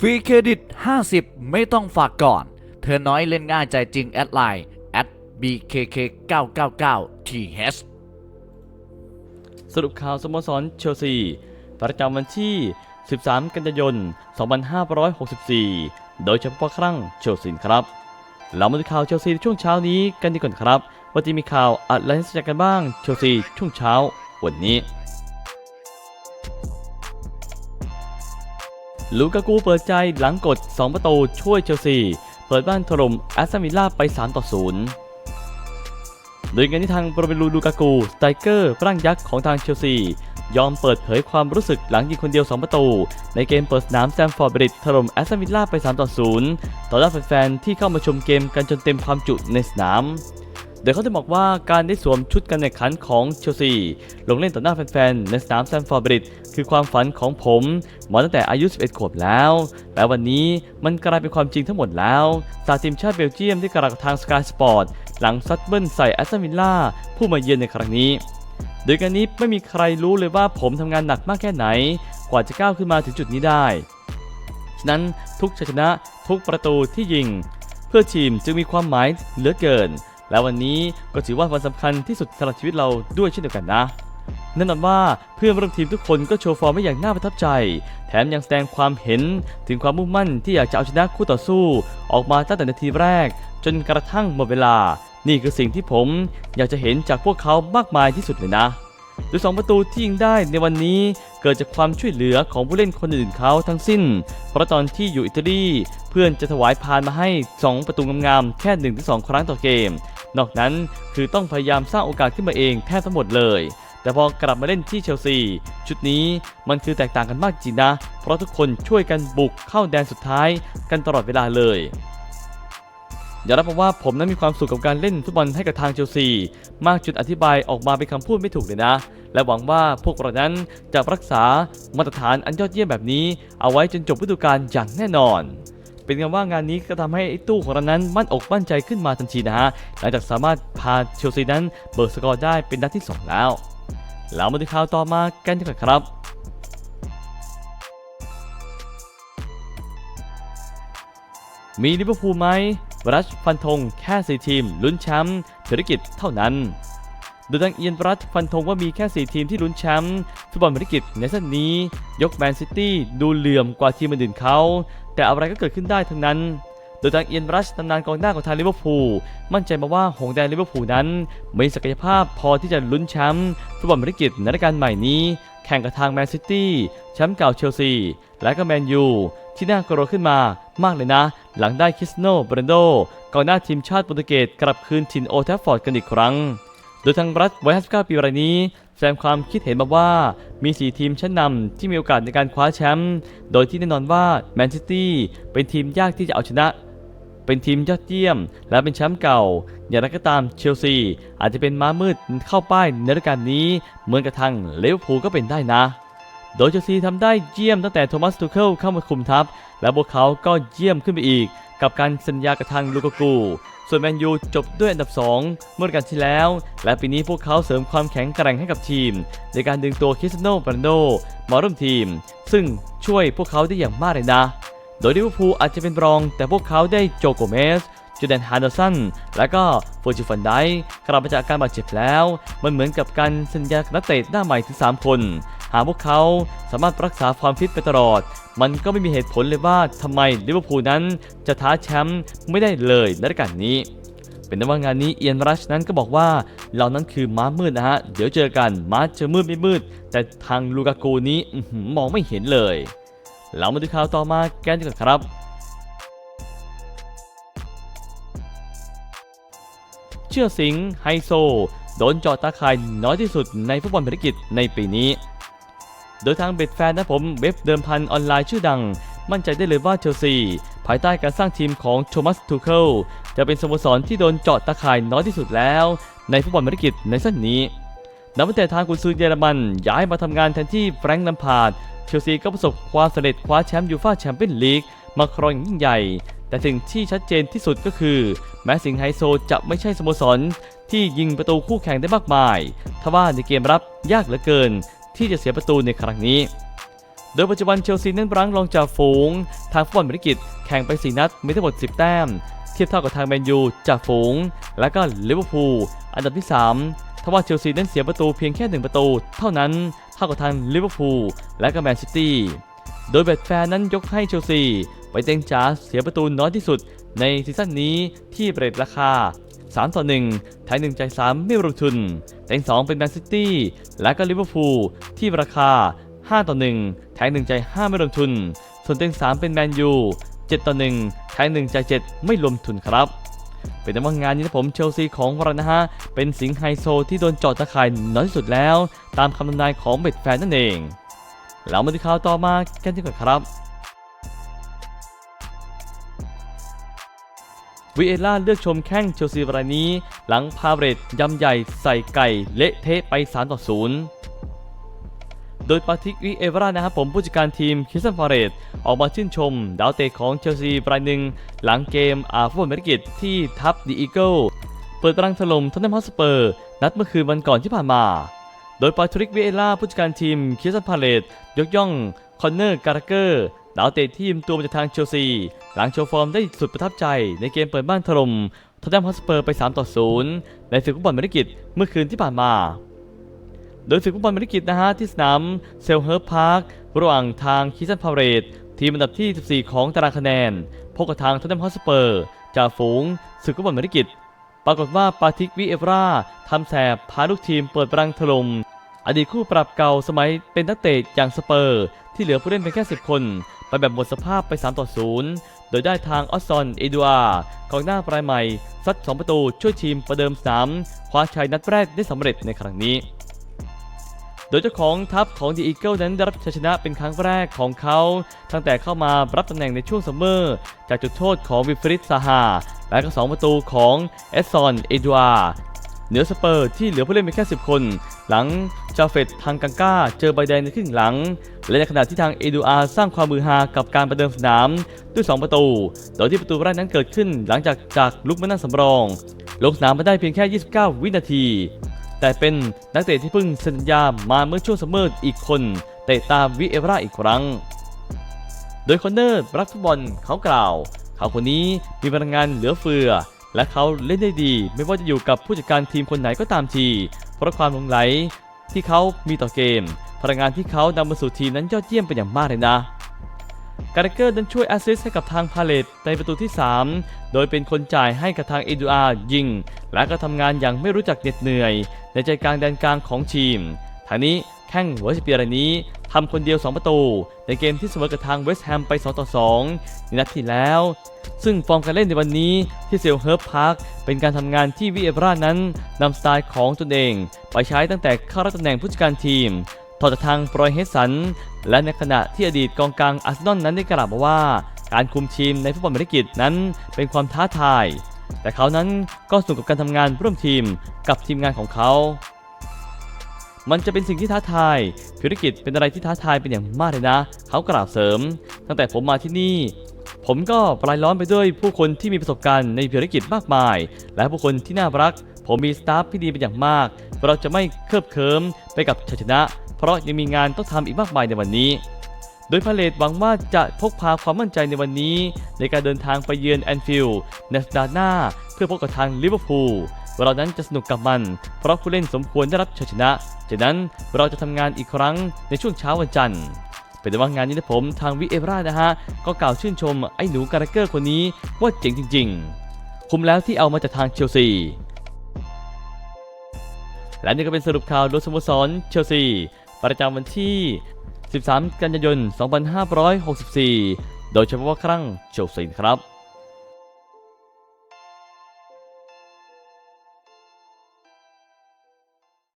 ฟรีเครดิต 50 ไม่ต้องฝากก่อน เธอน้อยเล่นง่ายใจจริงแอดไลน์ at bkk999th สรุปข่าวสโมสรเชลซี ประจำวันที่ 13 กันยายน 2564 โดยเฉพาะครั้งเชลซีครับ เรามาดูข่าวเชลซีช่วงเช้านี้กันดีก่อนครับ ว่าจะมีข่าวอะไรให้สนใจกันบ้างเชลซีช่วงเช้าวันนี้ ลูกากูเปิดใจหลังกด 2 ประตูช่วยเชลซี เปิดบ้านถล่มแอสตันวิลล่าไป 3 ต่อ 0 โดยงานที่ทางโปรเบลูลูกากูสไตรเกอร์ร่างยักษ์ของทางเชลซี ยอมเปิดเผยความรู้สึกหลังยิงคนเดียว 2 ประตู ในเกมเปิดสนามแซมฟอร์ดบริดถล่มแอสตันวิลล่าไป 3 ต่อ 0 ต่อหน้าแฟนๆที่เข้ามาชมเกมกันจนเต็มความจุในสนาม ดยเขาได้บอกว่าการได้สวมชุดการแข่งขันของเชลซี ลงเล่นต่อหน้าแฟนๆ ในสนามแซมฟอร์บริดคือความฝันของผมมาตั้งแต่อายุ 11 ขวบแล้วและวันนี้มันกลายเป็นความจริงทั้งหมดแล้วสตาทีมชาติเบลเยียมที่กล่าวกับทางสกายสปอร์ตหลังซัดเบิ้ลใส่แอสตันวิลล่าผู้มาเยือนในครั้งนี้ โดยการนี้ไม่มีใครรู้เลยว่าผมทำงานหนักมากแค่ไหน กว่าจะก้าวขึ้นมาถึงจุดนี้ได้ฉะนั้นทุกชัยชนะทุกประตูที่ยิง เพื่อทีมจึงมีความหมายเหลือเกิน และวันนี้ก็ถือว่าวันสำคัญที่สุดสำหรับชีวิตเราด้วยเช่นเดียวกันนะแน่นอนว่าเพื่อนร่วมทีมทุกคนก็โชว์ฟอร์มได้อย่างน่าประทับใจ แถมยังแสดงความเห็นถึงความมุ่งมั่นที่อยากจะเอาชนะคู่ต่อสู้ ออกมาตั้งแต่นาทีแรก จนกระทั่งหมดเวลา นี่คือสิ่งที่ผมอยากจะเห็นจากพวกเขามากมายที่สุดเลยนะ โดยสองประตูที่ยิงได้ในวันนี้เกิดจากความช่วยเหลือของผู้เล่นคนอื่นเขาทั้งสิ้น เพราะตอนที่อยู่อิตาลีเพื่อนจะถวายพานมาให้ 2 ประตูงามๆแค่ 1-2 ครั้งต่อเกม นอกนั้นคือต้องพยายามสร้างโอกาสขึ้นมาเองแทบทั้งหมดเลยแต่พอกลับมาเล่นที่เชลซี ชุดนี้มันคือแตกต่างกันมากจริงนะ เพราะทุกคนช่วยกันบุกเข้าแดนสุดท้ายกันตลอดเวลาเลย อย่ารับว่าผมนั้นมีความสุขกับการเล่นฟุตบอลให้กับทางเชลซี มากจนอธิบายออกมาเป็นคำพูดไม่ถูกเลยนะ และหวังว่าพวกเรานั้นจะรักษามาตรฐานอันยอดเยี่ยมแบบนี้ เอาไว้จนจบฤดูกาลอย่างแน่นอน เป็นกันว่างานนี้ก็ทำให้ไอ้ตู้ของเรานั้นมั่นอกมั่นใจขึ้นมาทันทีนะฮะหลังจากสามารถพาเชลซีนั้นเบิกสกอร์ได้เป็นนัดที่ 2 แล้วแล้วมาดูข่าวต่อมากันดีกว่าครับมีลิเวอร์พูลไหม รัชฟันธงแค่สี่ทีม ลุ้นแชมป์ธุรกิจเท่านั้น โดยทางเอียนรัฐฟันธงว่ามีแค่ 4 ทีมที่ลุ้นแชมป์ฟุตบอลธุรกิจในซีซั่นนี้ ยกแมนซิตี้ดูเหลื่อมกว่าทีมอื่นเขา แต่อะไรก็เกิดขึ้นได้ทั้งนั้น โดยทางเอียนรัชตำนานกองหน้าของทางลิเวอร์พูลมั่นใจมาว่าหงแดงลิเวอร์พูลนั้นมีศักยภาพพอที่จะลุ้นแชมป์ฟุตบอลธุรกิจในฤดูกาลใหม่นี้แข่งกับทางแมนซิตี้แชมป์เก่าเชลซี และก็แมนยูที่น่ากลัวขึ้นมามากเลยนะ หลังได้คิสโนเบรนโดกองหน้าทีมชาติโปรตุเกสกลับคืนถิ่นโอแทัฟฟอร์ดกันอีกครั้ง โดยทางรัฐวัย59ปีรายนี้แสดงความคิดเห็นมาว่ามี 4 ทีมชั้นนำที่มีโอกาสในการคว้าแชมป์โดยที่แน่นอนว่าแมนซิตี้เป็นทีมยากที่จะเอาชนะ เป็นทีมยอดเยี่ยม และเป็นแชมป์เก่า อย่างไรก็ตามเชลซีอาจจะเป็นม้ามืดเข้าป้ายในฤดูกาลนี้เหมือนกับทางเลเวอร์พูลก็เป็นได้นะโดยเชลซีทำได้เยี่ยมตั้งแต่โทมัสทูเคิลเข้ามาคุมทัพ และพวกเขาก็เยี่ยมขึ้นไปอีก กับการสัญญากับทางลูกากู ส่วนแมนยูจบด้วยอันดับ 2 เมื่อกันที่แล้ว และปีนี้พวกเขาเสริมความแข็งแกร่งให้กับทีม ในการดึงตัวคริสโนบรนันโดมาร่วมทีม ซึ่งช่วยพวกเขาได้อย่างมากเลยนะ โดยลิเวอร์พูลอาจจะเป็นรอง แต่พวกเขาได้โจโกเมส จูเดนฮาร์ดสันและก็โฟจิฟันไดกลับมาจากการบาดเจ็บแล้ว มันเหมือนกับการสัญญานักเตะหน้าใหม่ถึง 3 คน หากพวกเขาสามารถรักษาความฟิตไปตลอด มันก็ไม่มีเหตุผลเลยว่าทำไมลิเวอร์พูลนั้นจะท้าแชมป์ไม่ได้เลยในฤดูกาลนี้เป็นนั้นว่างานนี้เอียนรัชนั้นก็บอกว่าเรานั้นคือม้ามืดนะฮะ เดี๋ยวเจอกันม้าจะมืดไม่มืด แต่ทางลูกากูนี้มองไม่เห็นเลย เรามาดูข่าวต่อมากันดีกว่าครับ ชื่อสิงห์ไฮโซ โดนเจอดตาข่ายน้อยที่สุดในฟุตบอลภารกิจในปีนี้ โดยทางเบ็ดแฟนนะผมเว็บเดิมพันออนไลน์ชื่อดัง มั่นใจได้เลยว่าเชลซี ภายใต้การสร้างทีมของโทมัสทูเคิลจะเป็นสโมสรที่โดนเจาะตาข่ายน้อยที่สุดแล้ว ในฟุตบอลภารกิจในสั้นนี้นับตั้งแต่ทางกุนซือเยอรมันย้ายมาทำงานแทนที่แฟรงค์ลัมพาร์ดเชลซีก็ประสบความสำเร็จคว้าแชมป์ยูฟ่าแชมเปี้ยนลีกมาครองยิ่งใหญ่ แต่สิ่งที่ชัดเจนที่สุดก็คือ แม้สิงไฮโซจะไม่ใช่สโมสร ที่ยิงประตูคู่แข่งได้มากมาย ทว่าในเกมรับยากเหลือเกิน ที่จะเสียประตูในครั้งนี้ โดยปัจจุบันเชลซีนั้นรั้งรองจ่าฝูง ทางฟุตบอลบริกิตแข่งไป 4 นัดมีทั้งหมด 10 แต้ม เทียบเท่ากับทางแมนยูจ่าฝูง และก็ลิเวอร์พูลอันดับที่ 3 ทว่าเชลซีนั้นเสียประตูเพียงแค่ 1 ประตู เท่านั้นเท่ากับทางลิเวอร์พูลและก็แมนซิตี้โดยเบตแฟนนั้นยกให้เชลซี ไปเต็งจ๋าเสียประตูน้อยที่สุดในซีซั่นนี้ที่เรทราคา 3 ต่อ1แทง1ใจ 3 ไม่รวมทุน เต็ง 2 เป็นแมนซิตี้ และก็ลิเวอร์พูลที่ราคา 5 ต่อ1แทง1ใจ 5 ไม่รวมทุน ส่วนเต็ง 3 เป็นแมนยู 7 ต่อ1แทง1ใจ 7 ไม่รวมทุนครับเป็นแต่ว่างานนี้นะผมเชลซีของเรานะฮะ เป็นสิงห์ไฮโซที่โดนจอดตะข่ายน้อยที่สุดแล้ว ตามคำทำนายของเบ็ดแฟนนั่นเอง เรามาดูข่าวต่อมากันดีกว่าครับ วีเอล่าเลือกชมแข้งเชลซีรายนี้ หลังพาเรตยำใหญ่ใส่ไก่เละเทะไป 3 ต่อ 0 โดยปาทิกวิเอเวรานะครับผมผู้จัดการทีมคิสซันฟาเรตออกมาชื่นชม ดาวเตะของเชลซีรายหนึ่ง หลังเกมอาฟุตบอลเมริกิตที่ทับดีอีเกิลเปิดตรังถล่มทอนเนมฮอสเปอร์ นัดเมื่อคืนวันก่อนที่ผ่านมาโดยปาทริกวิเอล่าผู้จัดการทีมคิสซันพาเลตยกย่อง คอนเนอร์การ์เกอร์ ดาวเตะทีมตัวมาจากทางเชลซี หลังโชว์ฟอร์มได้สุดประทับใจในเกมเปิดบ้านถล่มทอนเนมฮอสเปอร์ไป 3 ต่อ 0 ในศึกฟุตบอลเมริกิตเมื่อคืนที่ผ่านมา โดยศึกฟุตบอลเมริกิตนะฮะที่สนามเซลเฮิร์พาร์คระหว่างทางคิสซันพาเรตทีมอันดับที่ 14 ของตารางคะแนน พบกับทางทอนเนมฮอสเปอร์จ่าฝูงศึกฟุตบอลเมริกิตปรากฏว่าปาทิกวิเอฟราทำแสบพาลูกทีมเปิดรังถล่มอดีตคู่ปรับเก่าสมัยเป็นนักเตะอย่างสเปอร์ ที่เหลือผู้เล่นเพียงแค่ 10 คน ไปแบบหมดสภาพไป 3 ต่อ 0 โดยได้ทางออสซอนเอดูอาร์กองหน้าปลายใหม่ซัด 2 ประตูช่วยทีมประเดิมสนามคว้าชัยนัดแรกได้สำเร็จในครั้งนี้ โดยเจ้าของทัพของดีอีเกิลนั้นได้รับชัยชนะเป็นครั้งแรกของเขา ตั้งแต่เข้ามารับตำแหน่งในช่วงซัมเมอร์ จากจุดโทษของวิฟริตซาฮาและก็ 2 ประตูของเอสซอนเอดูอาร์ เหนือสเปอร์ที่เหลือผู้เล่นเพียงแค่ 10 คน หลังจาเฟตทางกังก้า เจอใบแดงในครึ่งหลัง และในขณะที่ทางเอดูอาร์สร้างความมือฮากับการประเดิมสนามด้วย 2 ประตู โดยที่ประตูแรกนั้นเกิดขึ้นหลังจากจากลุกมานั่งสำรอง ลงสนามมาได้เพียงแค่ 29 วินาที แต่เป็นนักเตะที่เพิ่งสัญญามาเมื่อช่วงซัมเมอร์อีกคนเตะตามวิเอเวราอีกครั้ง โดยคอนเนอร์รักฟุตบอลเขากล่าว เขาคนนี้มีพลังงานเหลือเฟือ และเขาเล่นได้ดีไม่ว่าจะอยู่กับผู้จัดการทีมคนไหนก็ตามที เพราะความลงไหลที่เขามีต่อเกม พลังงานที่เขานำมาสู่ทีมนั้นยอดเยี่ยมเป็นอย่างมากเลยนะการ์เกอร์นั้นช่วยแอสซิสต์ให้กับทางพาเลตในประตูที่ 3 โดยเป็นคนจ่ายให้กับทางเอดูอาร์ยิง และก็ทำงานอย่างไม่รู้จักเหน็ดเหนื่อย ในใจกลางแดนกลางของทีมทางนี้แข้งหัวสเปียรายนี้ ทำคนเดียว 2 ประตู ในเกมที่เสมอกับทางเวสต์แฮมไป 2 ต่อ 2 ในนัดที่แล้ว ซึ่งฟอร์มการเล่นในวันนี้ที่เซลเฮิร์ฟพาร์คเป็นการทำงานที่วิเอรานั้นนำสไตล์ของตนเอง ไปใช้ตั้งแต่เข้ารับตำแหน่งผู้จัดการทีมต่อจากทางบรอยเฮสัน และในขณะที่อดีตกองกลางอาร์เซนอลนั้นได้กล่าวมาว่า การคุมทีมในฟุตบอลเมริกิตนั้นเป็นความท้าทาย แต่เขานั้นก็สนุกกับการทำงานร่วมทีมกับทีมงานของเขา มันจะเป็นสิ่งที่ท้าทายภารกิจเป็นอะไรที่ท้าทายเป็นอย่างมากเลยนะ เขากล่าวเสริม ตั้งแต่ผมมาที่นี่ ผมก็ปลายล้อมไปด้วยผู้คนที่มีประสบการณ์ในภารกิจมากมาย และผู้คนที่น่ารัก ผมมีสตาฟที่ดีเป็นอย่างมาก เราจะไม่เคลิบเคิมไปกับชัยชนะ เพราะยังมีงานต้องทำอีกมากมายในวันนี้โดยพาเลตหวังว่าจะพกพาความมั่นใจในวันนี้ ในการเดินทางไปเยือนแอนฟิลด์ในสัปดาห์หน้า เพื่อพบกับทางลิเวอร์พูล เรานั้นจะสนุกกับมัน เพราะผู้เล่นสมควรได้รับชัยชนะจากนั้นเราจะทำงานอีกครั้งในช่วงเช้าวันจันทร์เป็นว่างานนี้นะผมทางวิเอรานะฮะก็กล่าวชื่นชมไอ้หนูการ์เกอร์คนนี้ว่าเจ๋งจริง ๆ คุ้มแล้วที่เอามาจากทางเชลซีและนี่ก็เป็นสรุปข่าวโดยสโมสรเชลซี ประจำวันที่ 13 กันยายน 2564 โดยเฉพาะครั้งเชลซีครับ